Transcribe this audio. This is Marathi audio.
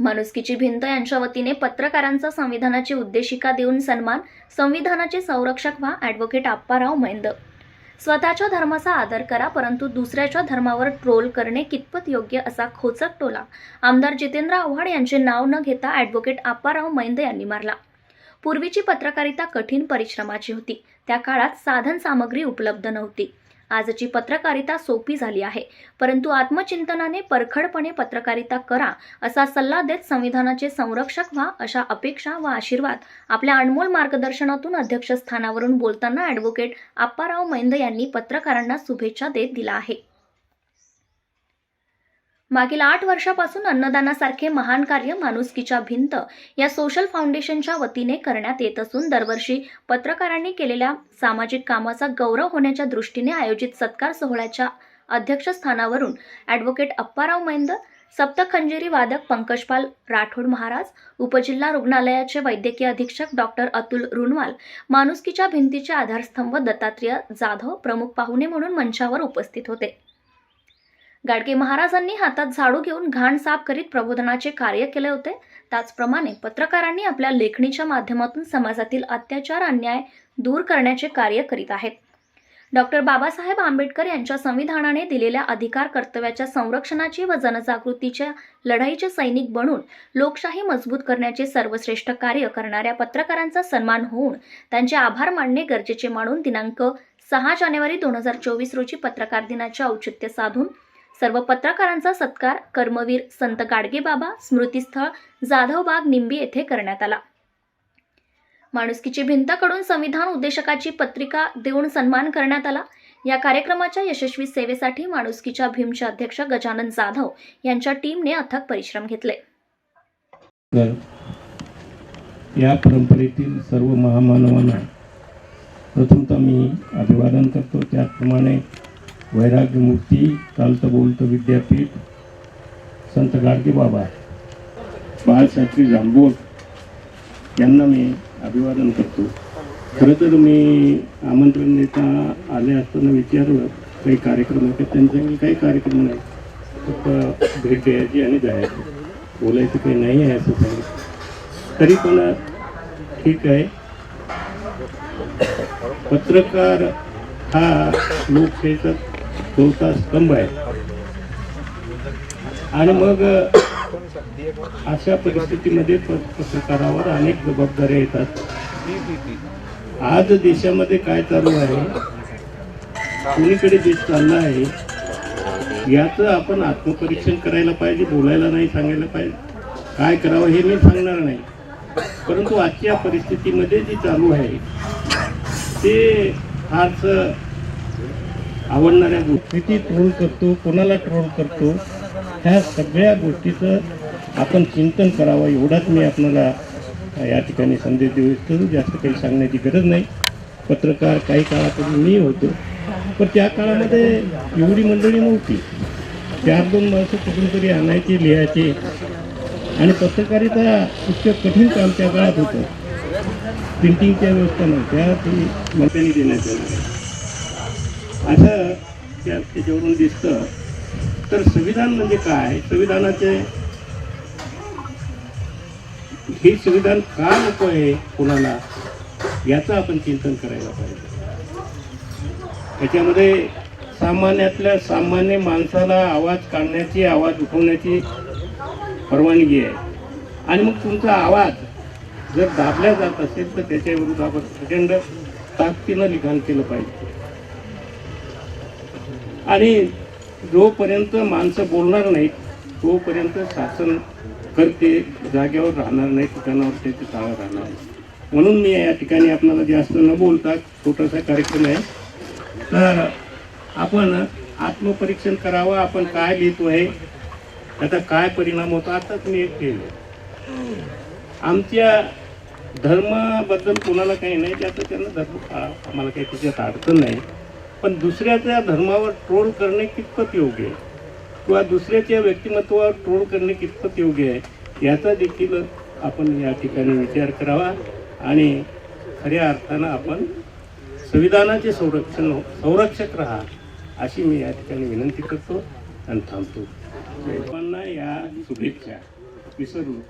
माणुसकीची भिंत यांच्या वतीने पत्रकारांचा संविधानाची उद्देशिका देऊन सन्मान संविधानाचे संरक्षक व्हा ॲडव्होकेट आप्पाराव मैंद स्वतःच्या धर्माचा आदर करा परंतु दुसऱ्याच्या धर्मावर ट्रोल करणे कितपत योग्य असा खोचक टोला आमदार जितेंद्र आव्हाड यांचे नाव न घेता ॲडव्होकेट आप्पाराव मैंद यांनी मारला. पूर्वीची पत्रकारिता कठीण परिश्रमाची होती. त्या काळात साधन सामग्री उपलब्ध नव्हती. आजची पत्रकारिता सोपी झाली आहे. परंतु आत्मचिंतनाने परखडपणे पत्रकारिता करा असा सल्ला देत संविधानाचे संरक्षक व्हा अशा अपेक्षा व आशीर्वाद आपल्या अनमोल मार्गदर्शनातून अध्यक्षस्थानावरून बोलताना ॲडव्होकेट आप्पाराव मैंद यांनी पत्रकारांना शुभेच्छा देत दिला आहे. मागील आठ वर्षापासून अन्नदानासारखे महान कार्य माणुसकीच्या भिंत या सोशल फाउंडेशनच्या वतीने करण्यात येत असून दरवर्षी पत्रकारांनी केलेल्या सामाजिक कामाचा गौरव होण्याच्या दृष्टीने आयोजित सत्कार सोहळ्याच्या अध्यक्षस्थानावरून ॲडव्होकेट अप्पाराव मैंद सप्तखंजेरी वादक पंकजपाल राठोड महाराज उपजिल्हा रुग्णालयाचे वैद्यकीय अधीक्षक डॉक्टर अतुल रुनवाल माणुसकीच्या भिंतीचे आधारस्तंभ दत्तात्रेय जाधव प्रमुख पाहुणे म्हणून मंचावर उपस्थित होते. गाडगे महाराजांनी हातात झाडू घेऊन घाण साफ करीत प्रबोधनाचे कार्य केले होते. त्याचप्रमाणे पत्रकारांनी आपल्या लेखणीच्या माध्यमातून समाजातील अत्याचार अन्याय दूर करण्याचे कार्य करीत आहेत. डॉक्टर बाबासाहेब आंबेडकर यांच्या संविधानाने दिलेल्या अधिकार कर्तव्याच्या संरक्षणाची व जनजागृतीच्या लढाईचे सैनिक बनून लोकशाही मजबूत करण्याचे सर्वश्रेष्ठ कार्य करणाऱ्या पत्रकारांचा सन्मान होऊन त्यांचे आभार मानणे गरजेचे मानून दिनांक सहा जानेवारी दोन हजार चोवीस रोजी पत्रकार दिनाचे औचित्य साधून सर्व पत्रकारांचा सत्कार कर्मवीर संत गाडगेबाबा स्मृतीस्थळ जाधवबाग निंबी येथे करण्यात आला. माणुसकीची भिंतकडून संविधान उद्देशकाची पत्रिका देऊन सन्मान करण्यात आला. या कार्यक्रमाच्या यशस्वी सेवेसाठी माणुसकीच्या भीमचे अध्यक्ष गजानन जाधव यांच्या टीमने अथक परिश्रम घेतले. या परंपरेतील सर्व महामानवांना प्रथमतः मी अभिवादन करतो. त्याचप्रमाणे वैराग्यमूर्ती चालतं बोलतं विद्यापीठ संत गाडगे बाबा. बाळशास्त्री जांभोट यांना मी अभिवादन करतो. खरं तर मी आमंत्रण देता आले असताना विचारलं काही कार्यक्रम आहे का? त्यांच्याकडे काही कार्यक्रम नाही. फक्त भेट द्यायची आणि जायची. बोलायचं काही नाही आहे असं सांगितलं. तरी पण ठीक आहे. पत्रकार हा लोकशाहीचा चौथा स्तंभ आहे. आणि मग अशा परिस्थितीमध्ये पत्रकारावर अनेक जबाबदाऱ्या येतात. आज देशामध्ये काय चालू आहे? कोणीकडे देश चालला आहे? याचं आपण आत्मपरीक्षण करायला पाहिजे बोलायला नाही सांगायला पाहिजे. काय करावं हे मी सांगणार नाही. परंतु आजच्या परिस्थितीमध्ये जी चालू आहे ते फारच आवडणाऱ्या गोष्टी. ट्रोल करतो कोणाला ट्रोल करतो ह्या सगळ्या गोष्टीचं आपण चिंतन करावं. एवढाच मी आपल्याला या ठिकाणी संदेश देऊ इच्छितो. जास्त काही सांगण्याची गरज नाही. पत्रकार काही काळापूर्वी मी होतो. पण त्या काळामध्ये एवढी मंडळी नव्हती. चार दोन माणसं कुठून तरी आणायचे लिहायचे. आणि पत्रकारिता इतकं कठीण काम त्या काळात होतं. प्रिंटिंगच्या व्यवस्था नव्हत्या. ती मंत्र्यांनी देण्यात आल्या असं त्या त्याच्यावरून दिसतं. तर संविधान म्हणजे काय? संविधानाचे हे संविधान का नको आहे कोणाला? याचं आपण चिंतन करायला पाहिजे. त्याच्यामध्ये सामान्यातल्या सामान्य माणसाला आवाज काढण्याची आवाज उठवण्याची परवानगी आहे. आणि मग तुमचा आवाज जर दाबला जात असेल तर त्याच्या विरुद्ध आपण प्रचंड ताकदीनं लिखाण केलं पाहिजे. आणि जोपर्यंत माणसं बोलणार नाहीत तोपर्यंत शासन करते जागेवर राहणार नाही ठिकाणावर ते चाळ राहणार नाही. म्हणून मी या ठिकाणी आपल्याला जास्त न बोलता छोटासा कार्यक्रम आहे. तर आपण आत्मपरीक्षण करावं आपण काय लिहितो आहे त्याचा काय परिणाम होतो आताच मी एक केलं आमच्या धर्माबद्दल कोणाला काही नाही त्याचं त्यांना धर्म पाळा आम्हाला काही त्याच्यात अडचण नाही. पण दुसऱ्याच्या धर्मावर ट्रोल करणे कितपत योग्य आहे? किंवा दुसऱ्याच्या व्यक्तिमत्वावर ट्रोल करणे कितपत योग्य आहे? याचा देखील आपण या ठिकाणी विचार करावा आणि खऱ्या अर्थानं आपण संविधानाचे संरक्षण संरक्षक राहा अशी मी या ठिकाणी विनंती करतो आणि थांबतो. सर्वांना या शुभेच्छा. विसरलो